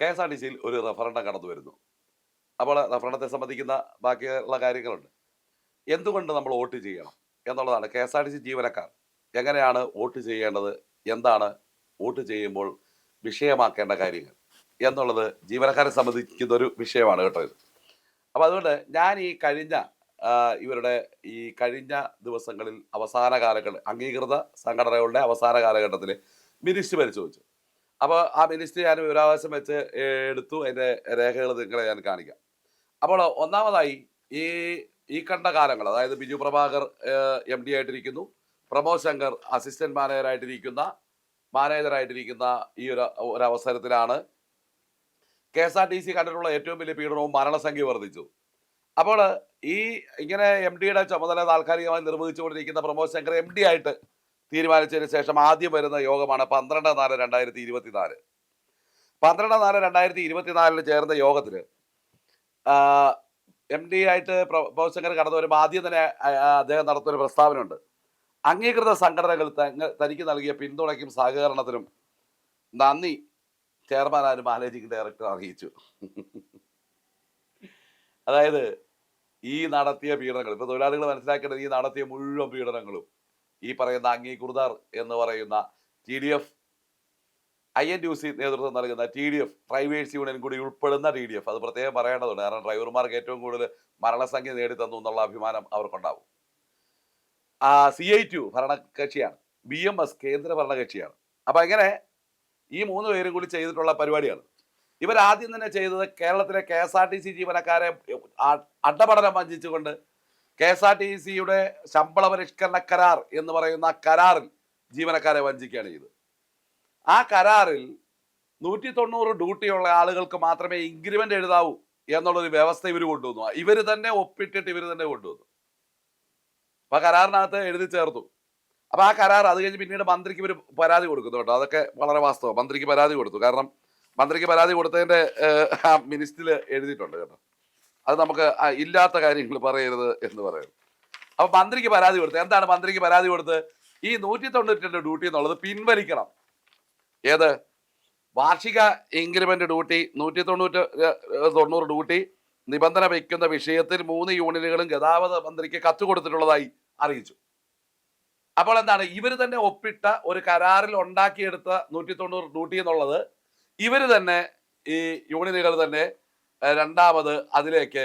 K S R T സിയിൽ ഒരു referendum കടന്നു വരുന്നു അപ്പോൾ റഫറണ്ടത്തെ സംബന്ധിക്കുന്ന ബാക്കിയുള്ള കാര്യങ്ങളുണ്ട്. എന്തുകൊണ്ട് നമ്മൾ വോട്ട് ചെയ്യണം എന്നുള്ളതാണ് K S R T C ജീവനക്കാർ. എങ്ങനെയാണ് വോട്ട് ചെയ്യേണ്ടത്? എന്താണ് വോട്ട് ചെയ്യുമ്പോൾ വിഷയമാക്കേണ്ട കാര്യങ്ങൾ? എന്നുള്ളത് ജീവനക്കാരെ സംബന്ധിക്കുന്ന ഒരു വിഷയമാണ് കേട്ടോ ഇത്. അപ്പോൾ അതുകൊണ്ട് ഞാൻ ഈ കഴിഞ്ഞ ഇവരുടെ ഈ കഴിഞ്ഞ ദിവസങ്ങളിൽ അവസാന കാലഘട്ടം അംഗീകൃത സംഘടനകളുടെ അവസാന കാലഘട്ടത്തിൽ മിനിസ്റ്റ് പരിശോധിച്ചു. അപ്പോൾ ആ മിനിസ്റ്റ് ഞാൻ വിവരാവകാശം വെച്ച് എടുത്തു. അതിന്റെ രേഖകൾ നിങ്ങളെ ഞാൻ കാണിക്കാം. അപ്പോൾ ഒന്നാമതായി ഈ ഈ കണ്ട കാലങ്ങൾ അതായത് ബിജു പ്രഭാകർ എം ഡി ആയിട്ടിരിക്കുന്നു. പ്രമോദ് ശങ്കർ അസിസ്റ്റന്റ് മാനേജറായിട്ടിരിക്കുന്ന മാനേജറായിട്ടിരിക്കുന്ന ഈ ഒരു ഒരു അവസരത്തിലാണ് K S R T C കണ്ടിട്ടുള്ള ഏറ്റവും വലിയ പീഡനവും മരണസംഖ്യ വർദ്ധിച്ചു. അപ്പോൾ ഈ ഇങ്ങനെ എം ഡിയുടെ ചുമതല താൽക്കാലികമായി നിർവഹിച്ചുകൊണ്ടിരിക്കുന്ന പ്രമോദ് ശങ്കർ എം ഡി ആയിട്ട് തീരുമാനിച്ചതിന് ശേഷം ആദ്യം വരുന്ന യോഗമാണ് പന്ത്രണ്ട് നാല് രണ്ടായിരത്തി ഇരുപത്തിനാല് പന്ത്രണ്ട് നാല് രണ്ടായിരത്തി ഇരുപത്തിനാലിന് ചേർന്ന യോഗത്തിൽ എം ഡി ആയിട്ട് പ്രൊഫസർ കടന്നു വരുമ്പോൾ ആദ്യം തന്നെ അദ്ദേഹം നടത്തുന്ന ഒരു പ്രസ്താവനയുണ്ട്. അംഗീകൃത സംഘടനകൾ തനിക്ക് നൽകിയ പിന്തുണയ്ക്കും സഹകരണത്തിനും നന്ദി. ചെയർമാനായാലും മാനേജിംഗ് ഡയറക്ടർ അറിയിച്ചു. അതായത് ഈ നടത്തിയ പീഡനങ്ങൾ ഇപ്പൊ തൊഴിലാളികൾ മനസ്സിലാക്കേണ്ടത് ഈ നടത്തിയ മുഴുവൻ പീഡനങ്ങളും ഈ പറയുന്ന അംഗീകൃതർ എന്ന് പറയുന്ന T D F I N U C നേതൃത്വം നൽകുന്ന T D F drivers union കൂടി ഉൾപ്പെടുന്ന ടി ഡി എഫ് അത് പ്രത്യേകം പറയേണ്ടതുണ്ട്. കാരണം ഡ്രൈവർമാർക്ക് ഏറ്റവും കൂടുതൽ മരണസംഖ്യ നേടിത്തന്നു എന്നുള്ള അഭിമാനം അവർക്കുണ്ടാവും. ആ സി ഐ ടു ഭരണകക്ഷിയാണ്. ബി എം എസ് കേന്ദ്ര ഭരണകക്ഷിയാണ്. അപ്പൊ ഇങ്ങനെ ഈ മൂന്ന് പേരും കൂടി ചെയ്തിട്ടുള്ള പരിപാടിയാണ് ഇവരാദ്യം തന്നെ ചെയ്തത് കേരളത്തിലെ K S R T C ജീവനക്കാരെ അടപടനം വഞ്ചിച്ചുകൊണ്ട് കെ എസ് ആർ ടി സിയുടെ ശമ്പള പരിഷ്കരണ കരാർ എന്ന് പറയുന്ന കരാറിൽ ജീവനക്കാരെ വഞ്ചിക്കുകയാണ് ചെയ്തത്. ആ കരാറിൽ നൂറ്റി തൊണ്ണൂറ് ഡ്യൂട്ടിയുള്ള ആളുകൾക്ക് മാത്രമേ ഇൻക്രിമെന്റ് എഴുതാവൂ എന്നുള്ളൊരു വ്യവസ്ഥ ഇവർ കൊണ്ടുവന്നു. ഇവർ തന്നെ ഒപ്പിട്ടിട്ട് ഇവർ തന്നെ കൊണ്ടുവന്നു. ആ കരാറിനകത്ത് എഴുതി ചേർത്തു. അപ്പൊ ആ കരാർ അത് കഴിഞ്ഞ് പിന്നീട് മന്ത്രിക്ക് ഇവർ പരാതി കൊടുക്കുന്നു കേട്ടോ. അതൊക്കെ വളരെ വാസ്തവം. മന്ത്രിക്ക് പരാതി കൊടുത്തു. കാരണം മന്ത്രിക്ക് പരാതി കൊടുത്തതിന്റെ മിനിസ്റ്റിൽ എഴുതിയിട്ടുണ്ട് കേട്ടോ. അത് നമുക്ക് ഇല്ലാത്ത കാര്യങ്ങൾ പറയരുത് എന്ന് പറയുന്നു. അപ്പൊ മന്ത്രിക്ക് പരാതി കൊടുത്ത് എന്താണ് മന്ത്രിക്ക് പരാതി കൊടുത്ത്? ഈ നൂറ്റി തൊണ്ണൂറ്റി രണ്ട് ഡ്യൂട്ടി എന്നുള്ളത് പിൻവലിക്കണം. ഏത്? വാർഷിക ഇൻക്രിമെന്റ് ഡ്യൂട്ടി നൂറ്റി തൊണ്ണൂറ്റി തൊണ്ണൂറ് ഡ്യൂട്ടി നിബന്ധന വയ്ക്കുന്ന വിഷയത്തിൽ മൂന്ന് യൂണിറ്റുകളും ഗതാഗത മന്ത്രിക്ക് കത്ത് കൊടുത്തിട്ടുള്ളതായി അറിയിച്ചു. അപ്പോൾ എന്താണ്? ഇവർ തന്നെ ഒപ്പിട്ട ഒരു കരാറിൽ ഉണ്ടാക്കിയെടുത്ത നൂറ്റി തൊണ്ണൂറ് ഡ്യൂട്ടി എന്നുള്ളത് ഇവർ തന്നെ ഈ യൂണിയനുകൾ തന്നെ രണ്ടാമത് അതിലേക്ക്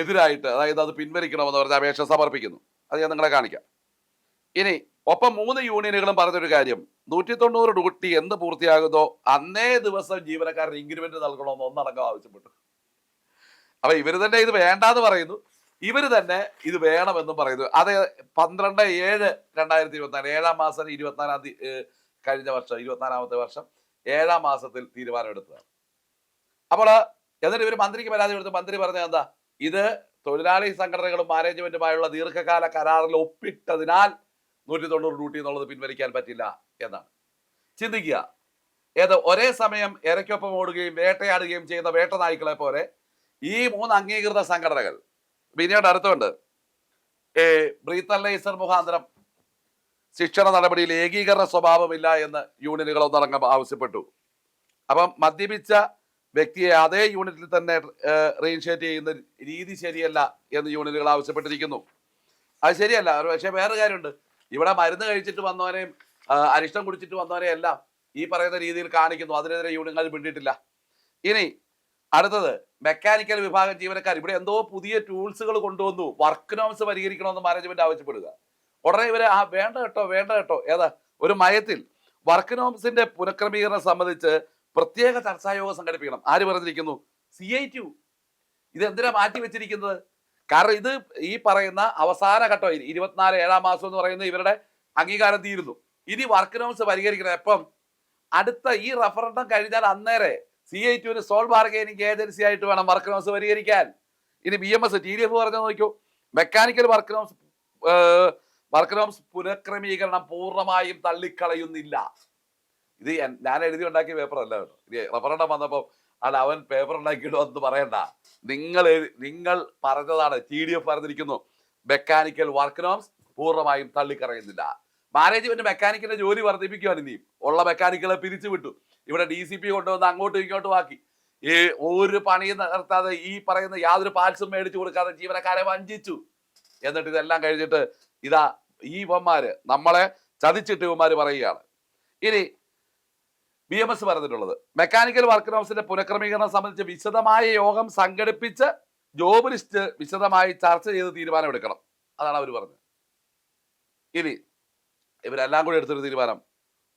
എതിരായിട്ട് അതായത് അത് പിൻവലിക്കണമെന്ന് പറഞ്ഞ അപേക്ഷ സമർപ്പിക്കുന്നു. അത് ഞാൻ നിങ്ങളെ കാണിക്കാം. ഇനി ഒപ്പം മൂന്ന് യൂണിയനുകളും പറഞ്ഞൊരു കാര്യം. നൂറ്റി തൊണ്ണൂറ് ഡ്യൂട്ടി എന്ത് പൂർത്തിയാകുന്നോ അന്നേ ദിവസം ജീവനക്കാരന് ഇൻക്രിമെന്റ് നൽകണമെന്ന് ഒന്നടങ്കം ആവശ്യപ്പെട്ടു. അപ്പൊ ഇവർ തന്നെ ഇത് വേണ്ടാന്ന് പറയുന്നു. ഇവർ തന്നെ ഇത് വേണമെന്നും പറയുന്നു. അത് പന്ത്രണ്ട് ഏഴ് രണ്ടായിരത്തി ഇരുപത്തിനാല് ഏഴാം മാസം ഇരുപത്തിനാലാം തീയതി കഴിഞ്ഞ വർഷം ഇരുപത്തിനാലാമത്തെ വർഷം ഏഴാം മാസത്തിൽ തീരുമാനമെടുത്തതാണ്. അപ്പോൾ എന്നിട്ട് ഇവർ മന്ത്രിക്ക് പരാതി കൊടുത്ത്. മന്ത്രി പറഞ്ഞത് എന്താ? ഇത് തൊഴിലാളി സംഘടനകളും മാനേജ്മെന്റുമായുള്ള ദീർഘകാല കരാറിൽ ഒപ്പിട്ടതിനാൽ നൂറ്റി തൊണ്ണൂറ് ഡ്യൂട്ടി എന്നുള്ളത് പിൻവലിക്കാൻ പറ്റില്ല എന്നാണ്. ചിന്തിക്കുക. ഏത് ഒരേ സമയം ഇരയ്ക്കൊപ്പം ഓടുകയും വേട്ടയാടുകയും ചെയ്യുന്ന വേട്ട നായ്ക്കളെ പോലെ ഈ മൂന്ന് അംഗീകൃത സംഘടനകൾ പിന്നീട് അടുത്തുണ്ട്. ഏ ബ്രീത്തലൈസർ മുഖാന്തരം ശിക്ഷണ നടപടിയിൽ ഏകീകരണ സ്വഭാവമില്ല എന്ന് യൂണിയനുകൾ ഒന്നടങ്കം ആവശ്യപ്പെട്ടു. അപ്പം മദ്യപിച്ച വ്യക്തിയെ അതേ യൂണിറ്റിൽ തന്നെ റീഇൻഷിയേറ്റ് ചെയ്യുന്ന രീതി ശരിയല്ല എന്ന് യൂണിറ്റുകൾ ആവശ്യപ്പെട്ടിരിക്കുന്നു. അത് ശരിയല്ല. പക്ഷേ വേറെ കാര്യമുണ്ട്. ഇവിടെ മരുന്ന് കഴിച്ചിട്ട് വന്നവനെയും ആ, അരിഷ്ടം കുടിച്ചിട്ട് വന്നവരെയും എല്ലാം ഈ പറയുന്ന രീതിയിൽ കാണിക്കുന്നു. അതിനെതിരെ യൂണിയനുകൾ പിന്നിട്ടില്ല. ഇനി അടുത്തത് മെക്കാനിക്കൽ വിഭാഗം ജീവനക്കാർ. ഇവിടെ എന്തോ പുതിയ ടൂൾസുകൾ കൊണ്ടുവന്നു. വർക്ക് നോംസ് പരിഹരിക്കണമെന്ന് മാനേജ്മെന്റ് ആവശ്യപ്പെടുക. ഉടനെ ഇവരെ ആ വേണ്ട കേട്ടോ വേണ്ട കേട്ടോ. ഏതാ? ഒരു മയത്തിൽ വർക്ക് നോംസിന്റെ പുനഃക്രമീകരണം സംബന്ധിച്ച് പ്രത്യേക ചർച്ചായോഗം സംഘടിപ്പിക്കണം. ആര് പറഞ്ഞിരിക്കുന്നു? സി ഐ ടു ഇത് എന്തിനാ മാറ്റി വെച്ചിരിക്കുന്നത്? കാരണം ഇത് ഈ പറയുന്ന അവസാന ഘട്ടം ഇരുപത്തിനാല് ഏഴാം മാസം എന്ന് പറയുന്നത് ഇവരുടെ അംഗീകാരം തീരുന്നു. ഇനി വർക്ക് നോംസ് പരിഹരിക്കണം. എപ്പം? അടുത്ത ഈ റഫറണ്ടം കഴിഞ്ഞാൽ അന്നേരെ സി ഐ ടുവിന് സോൾ ബാർഗൈനിങ് ഏജൻസി ആയിട്ട് വേണം വർക്ക് നോംസ് പരിഹരിക്കാൻ. ഇനി B M S T D F പറഞ്ഞു നോക്കൂ mechanical work norms work norms പുനഃക്രമീകരണം പൂർണമായും തള്ളിക്കളയുന്നില്ല. ഇത് ഞാൻ എഴുതി ഉണ്ടാക്കിയ പേപ്പർ അല്ല റഫറൻഡം വന്നപ്പോൾ അല്ല അവൻ പേപ്പർ ഉണ്ടാക്കിയിട്ട് വന്ന് പറയണ്ട. നിങ്ങൾ നിങ്ങൾ പറഞ്ഞതാണ് ടി ഡി എഫ് പറഞ്ഞിരിക്കുന്നു. മെക്കാനിക്കൽ വർക്ക് നോംസ് പൂർണമായും തള്ളിക്കറയുന്നില്ല. മാനേജ്മെന്റ് മെക്കാനിക്കിന്റെ ജോലി വർദ്ധിപ്പിക്കുവാൻ ഇനിയും ഉള്ള മെക്കാനിക്കുകളെ പിരിച്ചു വിട്ടു. ഇവിടെ ഡി സി പി കൊണ്ടുവന്ന് അങ്ങോട്ടും ഇങ്ങോട്ടും ആക്കി. ഈ ഒരു പണിയും നടത്താതെ ഈ പറയുന്ന യാതൊരു പാൽസും മേടിച്ചു കൊടുക്കാതെ ജീവനക്കാരെ വഞ്ചിച്ചു. എന്നിട്ട് ഇതെല്ലാം കഴിഞ്ഞിട്ട് ഇതാ ഈ ഇവന്മാര് നമ്മളെ ചതിച്ചിട്ട് ഇവന്മാര് പറയുകയാണ്. ഇനി ബി എം എസ് പറഞ്ഞിട്ടുള്ളത്. മെക്കാനിക്കൽ വർക്ക് ഹൗസിന്റെ പുനഃക്രമീകരണം സംബന്ധിച്ച് വിശദമായ യോഗം സംഘടിപ്പിച്ച് ജോബ് ലിസ്റ്റ് വിശദമായി ചർച്ച ചെയ്ത് തീരുമാനമെടുക്കണം. അതാണ് അവർ പറഞ്ഞത്. ഇനി ഇവരെല്ലാം കൂടി എടുത്തൊരു തീരുമാനം.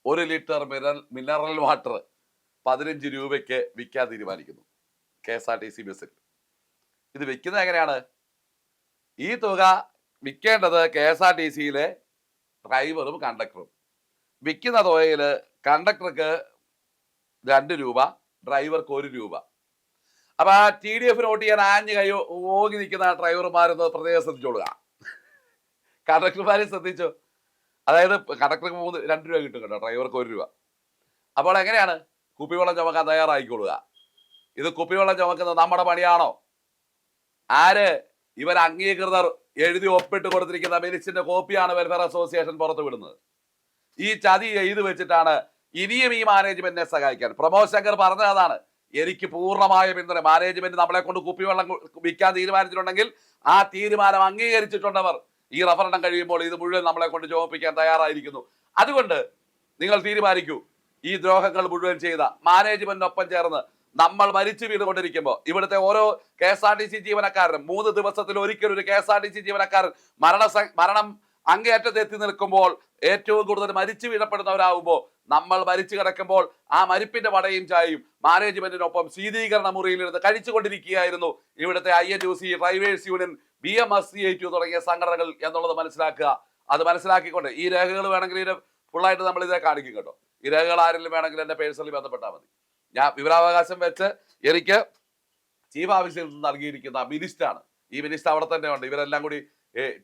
ഒരു ലിറ്റർ മിനറൽ മിനറൽ വാട്ടർ പതിനഞ്ച് രൂപയ്ക്ക് വിൽക്കാൻ തീരുമാനിക്കുന്നു. K S R T C ബസ്സിൽ. ഇത് വിൽക്കുന്നത് എങ്ങനെയാണ്? ഈ തുക വിൽക്കേണ്ടത് കെ എസ് ആർ ടി സിയിലെ ഡ്രൈവറും കണ്ടക്ടറും വിൽക്കുന്ന തുകയിൽ കണ്ടക്ടർക്ക് രണ്ട് രൂപ ഡ്രൈവർക്ക് ഒരു രൂപ. അപ്പൊ ആ ടി ഡി എഫിന് വോട്ട് ചെയ്യാൻ ആഞ്ഞ് കൈ ഓങ്ങി നിൽക്കുന്ന ഡ്രൈവർമാരൊന്ന് പ്രത്യേകം ശ്രദ്ധിച്ചോളുക. കണ്ടക്ടർമാരെ ശ്രദ്ധിച്ചു. അതായത് കണ്ടക്ടർക്ക് മൂന്ന് രണ്ട് രൂപ കിട്ടും കേട്ടോ ഡ്രൈവർക്ക് ഒരു രൂപ. അപ്പോൾ എങ്ങനെയാണ്? കുപ്പിവെള്ളം ചുമക്കാൻ തയ്യാറായിക്കൊള്ളുക. ഇത് കുപ്പിവെള്ളം ചുമക്കുന്നത് നമ്മുടെ പണിയാണോ? ആര്? ഇവർ അംഗീകൃതർ എഴുതി ഒപ്പിട്ട് കൊടുത്തിരിക്കുന്ന മിനിറ്റ്സിന്റെ കോപ്പിയാണ് വെൽഫെയർ അസോസിയേഷൻ പുറത്തു വിടുന്നത് ഈ ചതി എഴുതി വെച്ചിട്ടാണ് ഇനിയും ഈ മാനേജ്മെന്റിനെ സഹായിക്കാൻ. പ്രമോദ് ശങ്കർ പറഞ്ഞത് അതാണ്. എനിക്ക് പൂർണമായ പിന്തുണ. മാനേജ്മെന്റ് നമ്മളെ കൊണ്ട് കുപ്പിവെള്ളം വിൽക്കാൻ തീരുമാനിച്ചിട്ടുണ്ടെങ്കിൽ ആ തീരുമാനം അംഗീകരിച്ചിട്ടുണ്ടവർ ഈ റഫറണ്ടം കഴിയുമ്പോൾ ഇത് മുഴുവൻ നമ്മളെ കൊണ്ട് ചോദിപ്പിക്കാൻ തയ്യാറായിരിക്കുന്നു. അതുകൊണ്ട് നിങ്ങൾ തീരുമാനിക്കൂ. ഈ ദ്രോഹങ്ങൾ മുഴുവൻ ചെയ്ത മാനേജ്മെന്റിനൊപ്പം ചേർന്ന് നമ്മൾ മരിച്ചു വീണുകൊണ്ടിരിക്കുമ്പോൾ ഇവിടുത്തെ ഓരോ K S R T C ജീവനക്കാരനും മൂന്ന് ദിവസത്തിൽ ഒരിക്കൽ ഒരു K S R T C ജീവനക്കാരൻ മരണ മരണം അങ്ങേയറ്റത്ത് എത്തി നിൽക്കുമ്പോൾ ഏറ്റവും കൂടുതൽ മരിച്ചു വീഴപ്പെടുന്നവരാകുമ്പോൾ നമ്മൾ മരിച്ചു കിടക്കുമ്പോൾ ആ മരിപ്പിന്റെ വടയും ചായയും മാനേജ്മെന്റിനൊപ്പം ശീതീകരണ മുറിയിലിരുന്ന് കഴിച്ചുകൊണ്ടിരിക്കുകയായിരുന്നു. ഇവിടുത്തെ I N U C drivers union B M S C I TU തുടങ്ങിയ സംഘടനകൾ എന്നുള്ളത് മനസ്സിലാക്കുക. അത് മനസ്സിലാക്കിക്കൊണ്ട് ഈ രേഖകൾ വേണമെങ്കിൽ ഇതിന് ഫുള്ളായിട്ട് നമ്മൾ ഇതേ കാണിക്കും കേട്ടോ. ഈ രേഖകൾ ആരെങ്കിലും വേണമെങ്കിൽ എന്റെ പേഴ്സണലി ബന്ധപ്പെട്ടാൽ മതി. ഞാൻ വിവരാവകാശം വെച്ച് എനിക്ക് ചീഫ് ഓഫീസിൽ നിന്ന് നൽകിയിരിക്കുന്ന മിനിസ്റ്റാണ് ഈ മിനിസ്റ്റർ അവിടെ തന്നെ ഉണ്ട്. ഇവരെല്ലാം കൂടി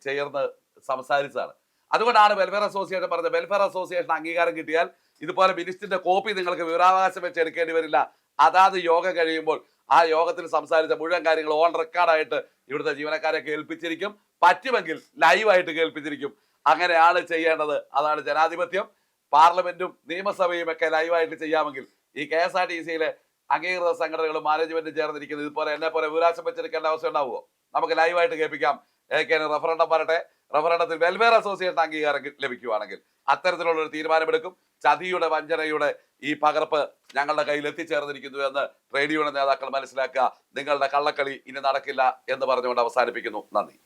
ചേർന്ന് സംസാരിച്ചതാണ്. അതുകൊണ്ടാണ് വെൽഫെയർ അസോസിയേഷൻ പറഞ്ഞത്. വെൽഫെയർ അസോസിയേഷൻ അംഗീകാരം കിട്ടിയാൽ ഇതുപോലെ മിനിസ്റ്റിന്റെ കോപ്പി നിങ്ങൾക്ക് വിവരാവകാശം വെച്ച് എടുക്കേണ്ടി വരില്ല. അതാത് യോഗം കഴിയുമ്പോൾ ആ യോഗത്തിൽ സംസാരിച്ച മുഴുവൻ കാര്യങ്ങൾ ഓൺ റെക്കോർഡായിട്ട് ഇവിടുത്തെ ജീവനക്കാരെ കേൾപ്പിച്ചിരിക്കും പറ്റുമെങ്കിൽ ലൈവായിട്ട് കേൾപ്പിച്ചിരിക്കും. അങ്ങനെയാണ് ചെയ്യേണ്ടത്. അതാണ് ജനാധിപത്യം. പാർലമെന്റും നിയമസഭയും ഒക്കെ ലൈവായിട്ട് ചെയ്യാമെങ്കിൽ ഈ കെ എസ് ആർ ടി സിയിലെ അംഗീകൃത സംഘടനകളും മാനേജ്മെന്റും ചേർന്നിരിക്കുന്നത് ഇതുപോലെ എന്നെ പോലെ വിവരാശം വെച്ചെടുക്കേണ്ട അവസ്ഥ ഉണ്ടാവുമോ? നമുക്ക് ലൈവായിട്ട് കേൾപ്പിക്കാം. ഏകേന് റഫറണ്ടം വരട്ടെ. റഫറണ്ടത്തിൽ വെൽഫെയർ അസോസിയേഷൻ അംഗീകാരം ലഭിക്കുകയാണെങ്കിൽ അത്തരത്തിലുള്ള ഒരു തീരുമാനമെടുക്കും. ചതിയുടെ വഞ്ചനയുടെ ഈ പകർപ്പ് ഞങ്ങളുടെ കയ്യിൽ എത്തിച്ചേർന്നിരിക്കുന്നു എന്ന് ട്രേഡ് യൂണിയൻ നേതാക്കൾ മനസ്സിലാക്കുക. നിങ്ങളുടെ കള്ളക്കളി ഇനി നടക്കില്ല എന്ന് പറഞ്ഞുകൊണ്ട് അവസാനിപ്പിക്കുന്നു. നന്ദി.